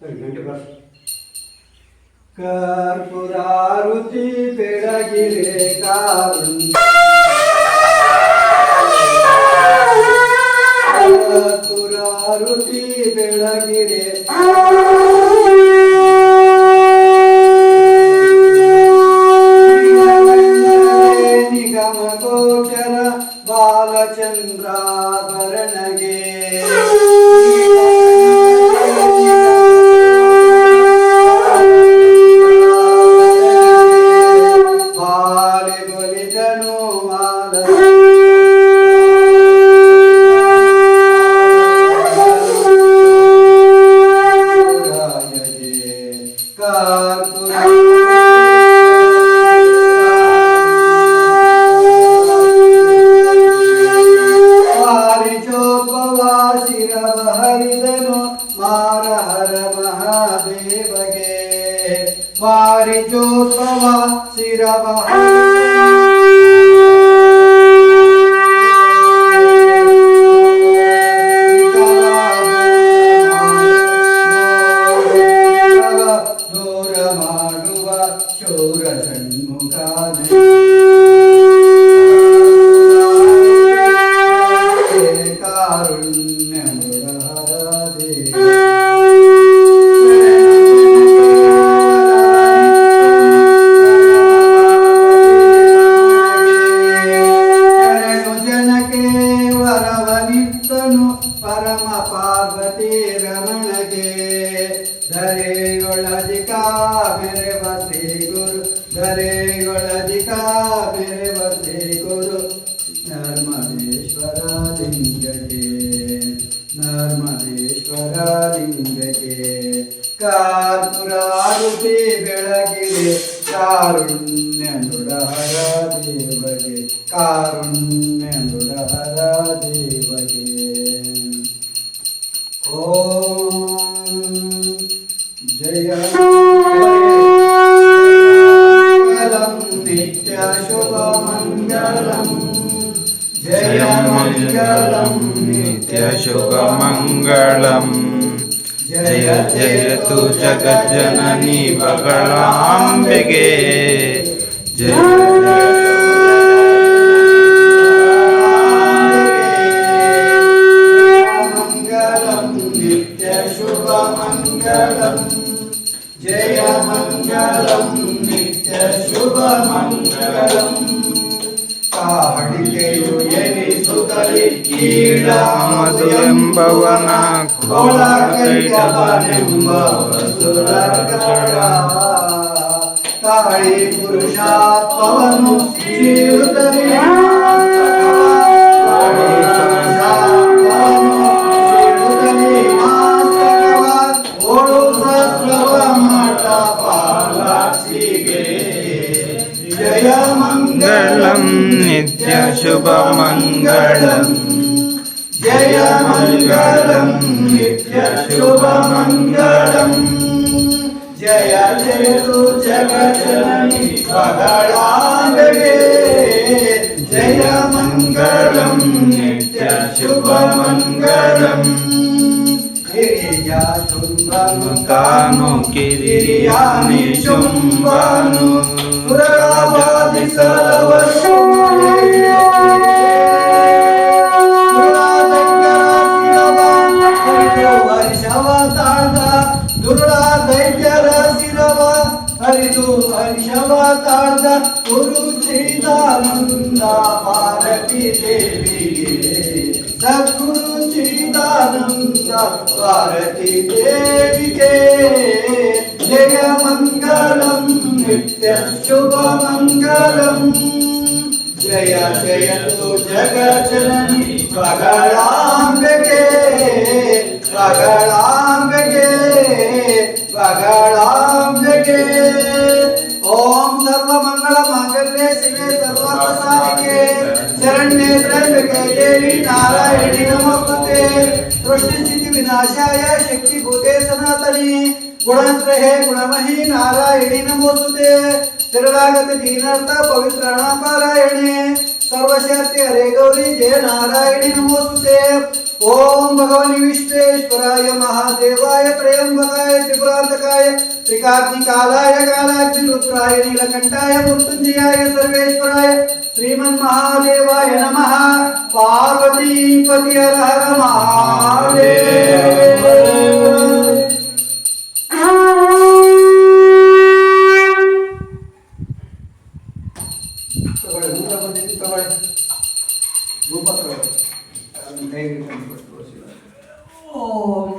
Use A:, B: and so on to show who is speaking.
A: ಗಂಟೆ ಬರ್ ಕರ್ಪುರಾರುತಿ ಬೆಳಗಿರೆ ಕಾರುಣ್ಯ ವಾರಿಜೋದ್ಭವ ಶಿರವ ಧರೆಯೊಳದಿಕ ಮೆರೆವ ಶ್ರೀ ಗುರು ಧರೆಯೊಳದಿಕ ಮೆರೆವ ಶ್ರೀ ಗುರು ನರ್ಮದೇಶ್ವರ ಲಿಂಗಕ್ಕೆ ನರ್ಮದೇಶ್ವರ ಲಿಂಗಕ್ಕೆ ಕಾರ್ಪುರಾರುತಿ ಬೆಳಗಿರೆ ಕಾರುಣ್ಯ ನುಡಹರ ದೇವಗೆ ಕಾರುಣ್ಯ ನುಡಹರ ದೇವಗೆ ಓಂ नित्यशुभमङ्गलम् जय जयतु जगज्जननी बगलाम्बिके
B: जय
A: మంగళం ಕಾಡಿಕೆಯು ಎನಿಸುತ್ತಲಿ ಕೀಳ ಮಧುರೆಂಬವನ
B: ಕೋಳ ಕೈಟವನೆಂಬ ಸುರಕರ
A: ತಾಳಿ ಪುರುಷಾತ್ಮವನ್ನು ಸೀಳುತ್ತಲೇ नित्यशुभमङ्गलम् जय मङ्गलम् नित्यशुभमङ्गलम् जय जयतु जगजननि स्वगणाङ्गे जय मङ्गलम् नित्यशुभमङ्गलम् गिरिया चुम्बनु
B: दुर्गावादि सर्वशून्य
A: ಹರಿದು ಹರಿಷವ ತಾಳ್ದ ಗುರು ಚೀತಾನಂದ ಭಾರತಿ ದೇವಿಗೆ ಸದ್ಗುರು ಚೀತಾನಂದ ಭಾರತಿ ದೇವಿಗೆ శుభమంగళం జయ జయతో జగజనని పగళాంబకే పగళాంబకే పగళాంబకే ఓం సర్వమంగళ మాంగళ్యే శివే సర్వార్థసాధికే. శరణ్యే త్రయంబకే దేవి నారాయణి నమస్తే సృష్టి స్థితి వినాశాయ శక్తి భూతే సనాతని. गुणत्रहे गुणमही नारायणी नमोस्तुते तिरलागत दीनार्थ पवित्राणां पारायणे सर्वशक्ति हरे गौरी जय नारायणी नमोस्तुते ओम भगवान विश्वेश्वराय महादेवाय त्र्यंबकाय त्रिपुरार्थकाय त्रिकाग्निकालाय कालाग्निरुद्राय नीलकण्ठाय मृत्युञ्जयाय सर्वेश्वराय श्रीमन्महादेवाय नमः पार्वतीपति हर हर महा ತಗೊಳ್ಳಿ ಊಟ ಬಂದಿದ್ದು ತಗೊಳ್ಳಿ ಧೂಪ ತಗೊಳ್ಳಿ ಕೈಗೆ ತಂದು ಕೊಟ್ಟು ತೋರಿಸಿ. ಓಂ